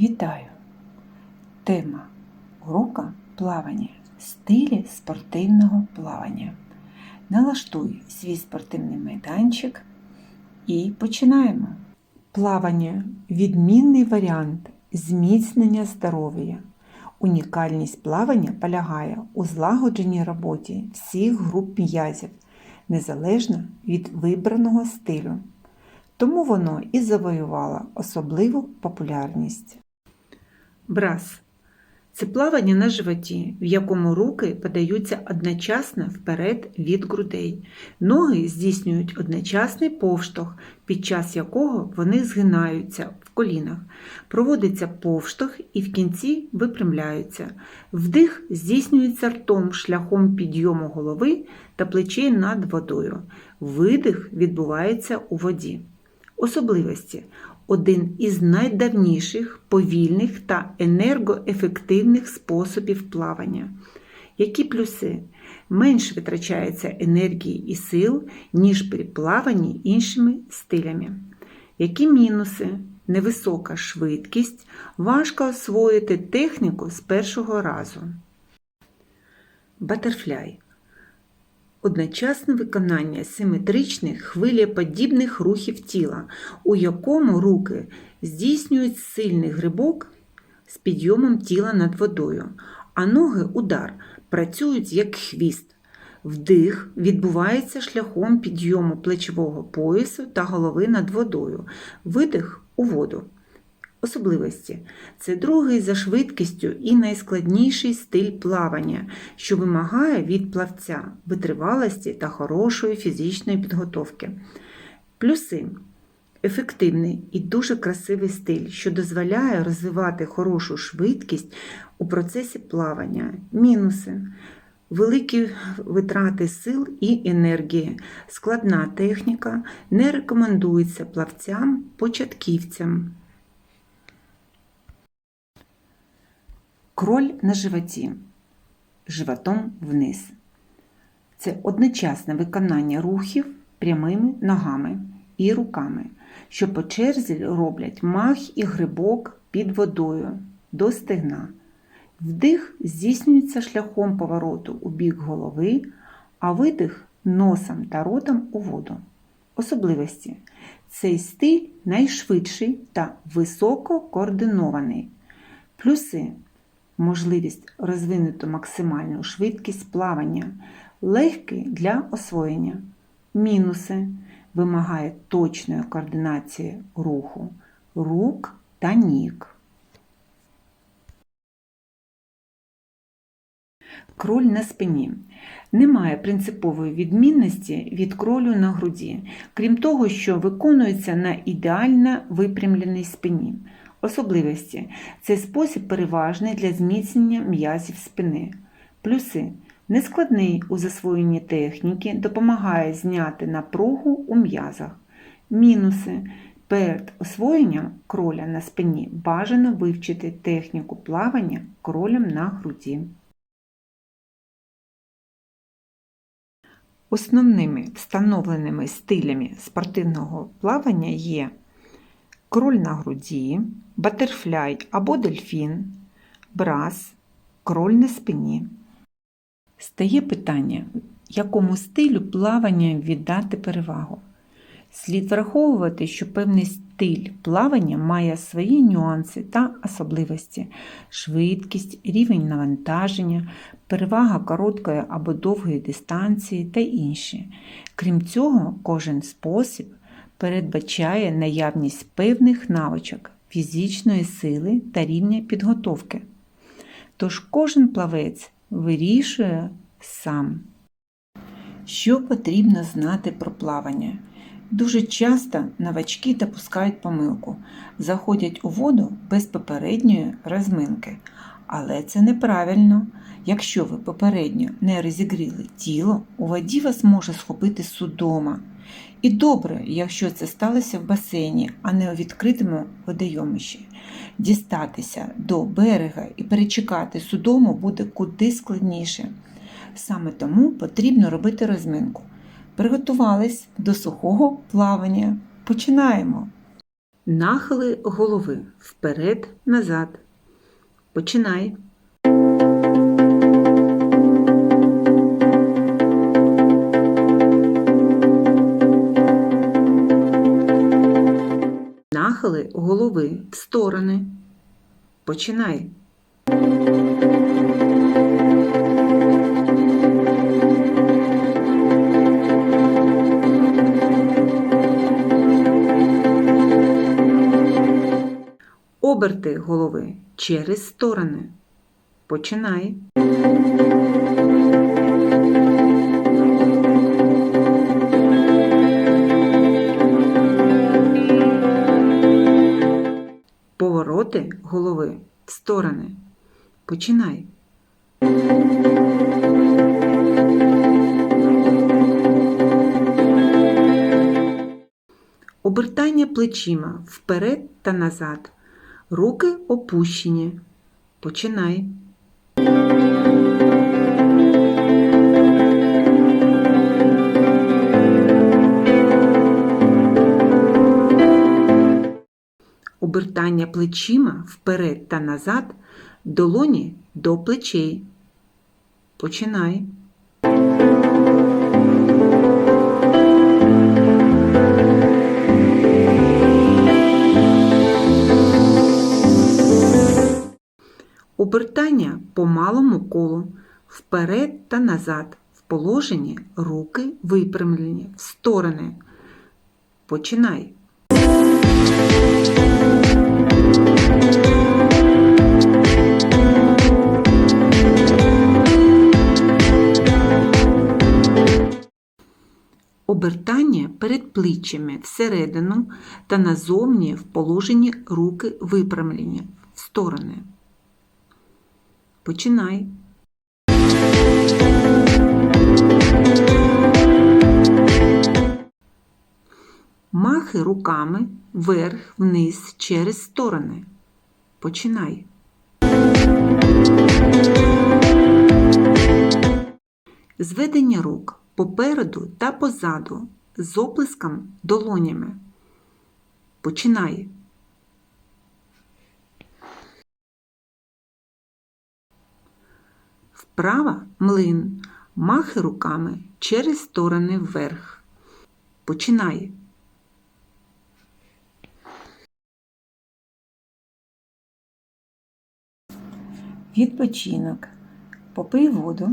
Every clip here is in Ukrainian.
Вітаю! Тема урока плавання. Стилі спортивного плавання. Налаштуй свій спортивний майданчик і починаємо. Плавання відмінний варіант зміцнення здоров'я. Унікальність плавання полягає у злагодженій роботі всіх груп м'язів, незалежно від вибраного стилю. Тому воно і завоювало особливу популярність. Брас це плавання на животі, в якому руки подаються одночасно вперед від грудей. Ноги здійснюють одночасний повштовх, під час якого вони згинаються в колінах. Проводиться повштовх і в кінці випрямляються. Вдих здійснюється ртом шляхом підйому голови та плечей над водою. Видих відбувається у воді. Особливості один із найдавніших повільних та енергоефективних способів плавання. Які плюси? Менше витрачається енергії і сил, ніж при плаванні іншими стилями. Які мінуси? Невисока швидкість, важко освоїти техніку з першого разу. Батерфляй одночасне виконання симетричних хвилеподібних рухів тіла, у якому руки здійснюють сильний грибок з підйомом тіла над водою, а ноги удар працюють як хвіст. Вдих відбувається шляхом підйому плечового поясу та голови над водою, видих у воду. Особливості це другий за швидкістю і найскладніший стиль плавання, що вимагає від плавця витривалості та хорошої фізичної підготовки. Плюси ефективний і дуже красивий стиль, що дозволяє розвивати хорошу швидкість у процесі плавання. Мінуси. Великі витрати сил і енергії, складна техніка не рекомендується плавцям-початківцям. Кроль на животі, животом вниз. Це одночасне виконання рухів прямими ногами і руками, що по черзі роблять мах і грибок під водою до стегна. Вдих здійснюється шляхом повороту у бік голови, а видих носом та ротом у воду. Особливості. Цей стиль найшвидший та високо координований. Плюси можливість розвинути максимальну швидкість плавання, легкий для освоєння. Мінуси вимагає точної координації руху, рук та ніг. Кроль на спині. Немає принципової відмінності від кролю на груді, крім того, що виконується на ідеально випрямленій спині. Особливості цей спосіб переважний для зміцнення м'язів спини. Плюси нескладний у засвоєнні техніки, допомагає зняти напругу у м'язах. Мінуси перед освоєнням кроля на спині бажано вивчити техніку плавання кролем на груді. Основними встановленими стилями спортивного плавання є кроль на груді, батерфляй або дельфін, брас, кроль на спині. Стає питання, якому стилю плавання віддати перевагу. Слід враховувати, що певний стиль плавання має свої нюанси та особливості, швидкість, рівень навантаження, перевага короткої або довгої дистанції та інші. Крім цього, кожен спосіб передбачає наявність певних навичок фізичної сили та рівня підготовки. Тож кожен плавець вирішує сам. Що потрібно знати про плавання? Дуже часто новачки допускають помилку, заходять у воду без попередньої розминки. Але це неправильно. Якщо ви попередньо не розігріли тіло, у воді вас може схопити судома. І добре, якщо це сталося в басейні, а не у відкритому водойомищі. Дістатися до берега і перечекати судому буде куди складніше. Саме тому потрібно робити розминку. Приготувались до сухого плавання. Починаємо. Нахили голови вперед, назад. Починай. Нахили голови в сторони. Починай. Оберти голови через сторони. Починай. Повороти голови в сторони. Починай. Обертання плечима вперед та назад. Руки опущені. Починай. Обертання плечима вперед та назад, долоні до плечей. Починай. Обертання по малому колу вперед та назад. В положенні руки випрямлені в сторони. Починай. Обертання перед плечами всередину та назовні в положенні руки випрямлені в сторони. Починай. Махи руками вверх-вниз через сторони. Починай. Зведення рук попереду та позаду з оплеском долонями. Починай. Вправа млин. Махи руками через сторони вверх. Починай. Відпочинок. Попий воду.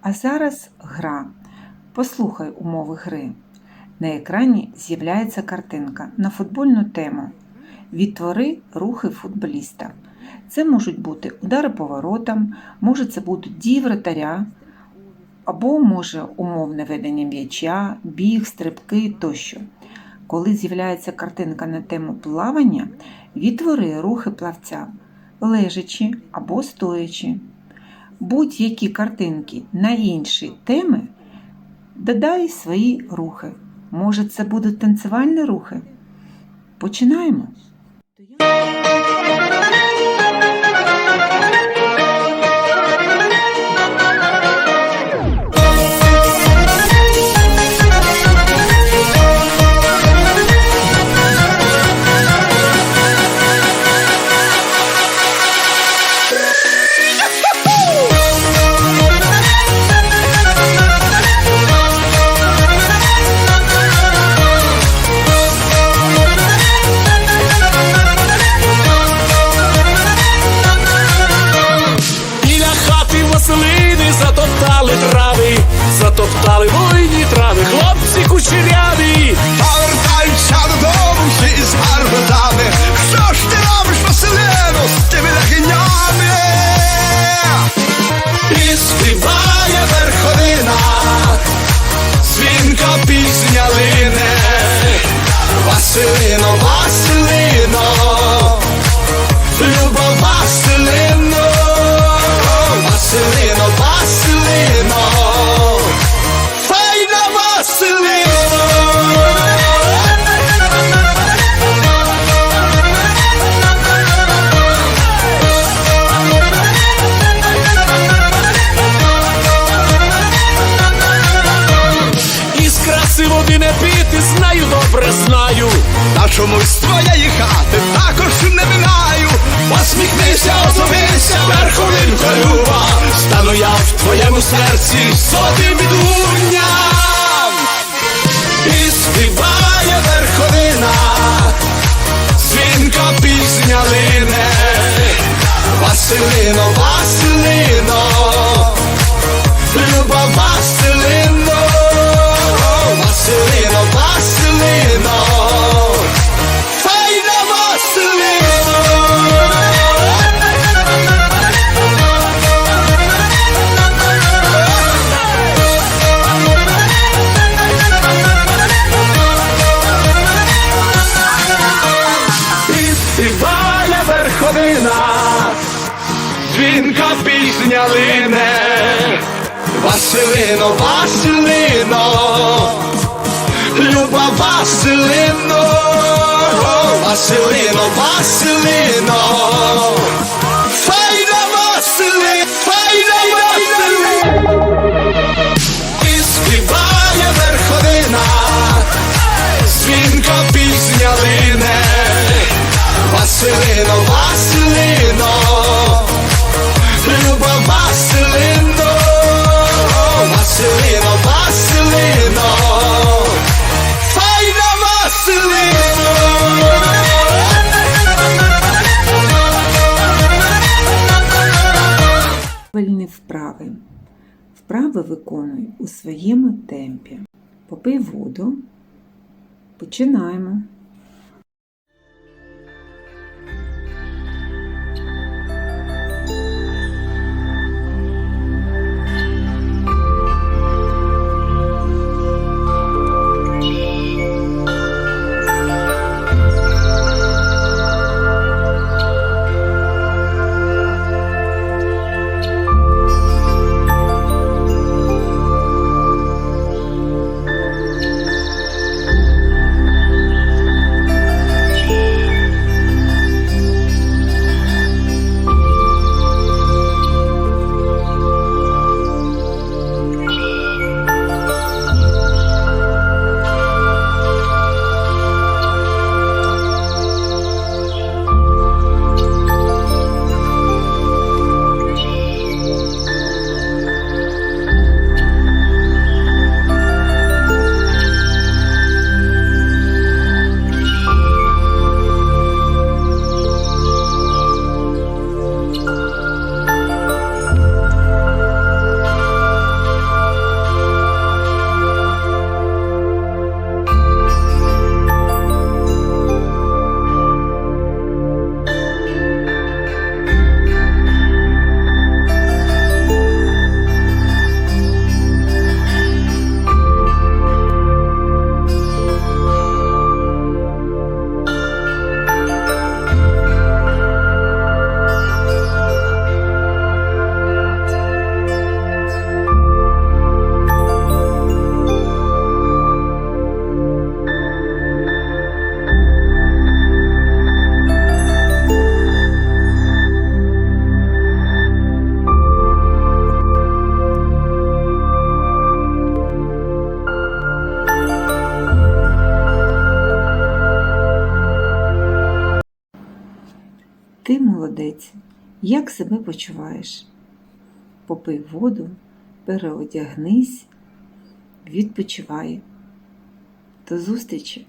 А зараз гра. Послухай умови гри. На екрані з'являється картинка на футбольну тему. Відтвори рухи футболіста. Це можуть бути удари поворотом, може це будуть дії вратаря, або може умовне ведення м'яча, біг, стрибки тощо. Коли з'являється картинка на тему плавання, відтвори рухи плавця, лежачи або стоячи. Будь-які картинки на інші теми додай свої рухи. Може, це будуть танцювальні рухи? Починаємо. В твоєму серці сотим відлунням. І співає верховина, дзвінка пісня лине, Василино, Василино, люба Василино, Василино, Вправи виконуй у своєму темпі. Попий воду. Починаємо. Молодець. Як себе почуваєш? Попий воду, переодягнись, відпочивай. До зустрічі!